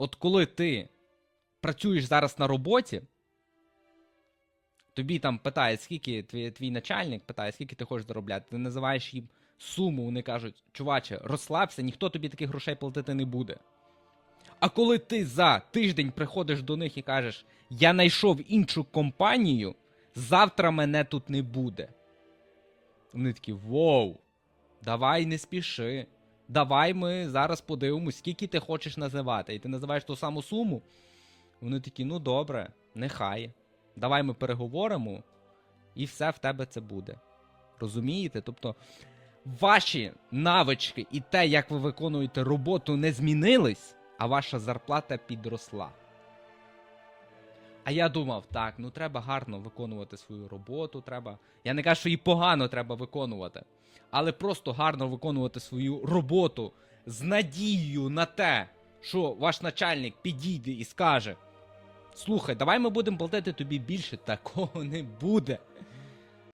От коли ти працюєш зараз на роботі, тобі там питають, скільки твій, твій начальник питає, скільки ти хочеш заробляти, ти називаєш їм суму, вони кажуть, чуваче, розслабся, ніхто тобі таких грошей платити не буде. А коли ти за тиждень приходиш до них і кажеш, я знайшов іншу компанію, завтра мене тут не буде. Вони такі, воу, давай не спіши. Давай ми зараз подивимось, скільки ти хочеш називати. І ти називаєш ту саму суму. Вони такі, ну добре, нехай. Давай ми переговоримо, і все в тебе це буде. Розумієте? Тобто, ваші навички і те, як ви виконуєте роботу, не змінились, а ваша зарплата підросла. А я думав, так, ну треба гарно виконувати свою роботу, треба. Я не кажу, що її погано треба виконувати, але просто гарно виконувати свою роботу з надією на те, що ваш начальник підійде і скаже: Слухай, давай ми будемо платити тобі більше. Такого не буде.